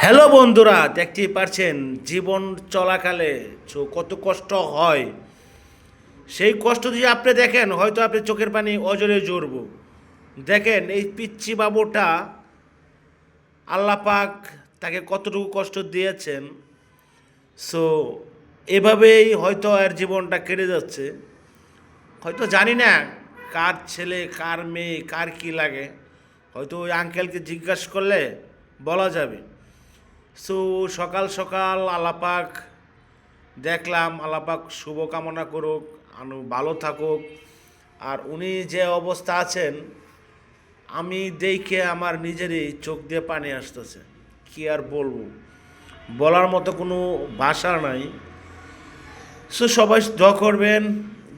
Hello বন্ধুরা, দেখতেই পারছেন, জীবন চলাকালে কত কষ্ট হয়। সেই কষ্ট যদি আপনি দেখেন, হয়তো আপনি চোখের পানি অজরে জড়ব দেখেন, এই পিচ্ছি বাবুটা আল্লাপাক তাকে কতটুকু কষ্ট দিয়েছেন। সো, এভাবেই হয়তো আর জীবনটা কেটে যাচ্ছে। হয়তো জানি না কার ছেলে, কার মেয়ে, কার কি লাগে। হয়তো ওই আঙ্কেলকে জিজ্ঞাসা করলে বলা যাবে। সো সকাল সকাল আলাপাক দেখলাম আলাপাক শুভকামনা করুক, আনু ভালো থাকুক। আর উনি যে অবস্থা আছেন, আমি দেখে আমার নিজেরই চোখ দিয়ে পানি আসতেছে। কি আর বলব? বলার মতো কোনো ভাষা নাই। সো সবাই দোয়া করবেন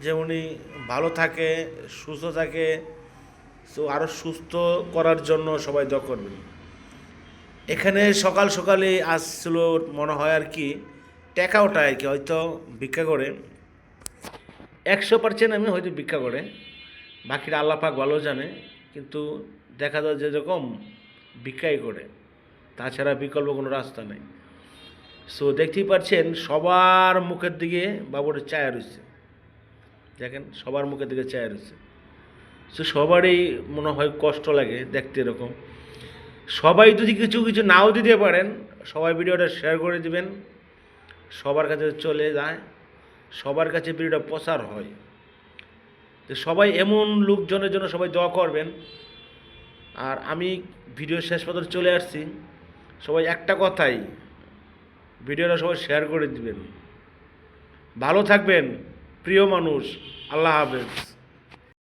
যে উনি ভালো থাকে, সুস্থ থাকে। সো আরও সুস্থ করার জন্য সবাই দোয়া করবেন। এখানে সকাল সকালে আসছিল মনে হয় আর কি টেকা ওটা আর কি, হয়তো ভিক্ষা করে। একশো পার্সেন্ট আমি হয়তো ভিক্ষা করে। বাকিরা আল্লাপাক ভালো জানে, কিন্তু দেখা যায় যেরকম ভিক্ষাই করে। তাছাড়া বিকল্প কোনো রাস্তা নেই। সো দেখতেই পাচ্ছেন সবার মুখের দিকে বাবুর চায়া রয়েছে। দেখেন, সবার মুখের দিকে চায়া রয়েছে। সো সবারই মনে হয় কষ্ট লাগে দেখতে এরকম। সবাই যদি কিছু কিছু নাও দিতে পারেন, সবাই ভিডিওটা শেয়ার করে দিবেন। সবার কাছে চলে যায়, সবার কাছে ভিডিওটা প্রচার হয়। তো সবাই এমন লোকজনের জন্য সবাই দোয়া করবেন। আর আমি ভিডিও শেষ পর্যন্ত চলে আসছি। সবাই একটা কথাই, ভিডিওটা সবাই শেয়ার করে দিবেন। ভালো থাকবেন, প্রিয় মানুষ, আল্লাহ হাফেজ।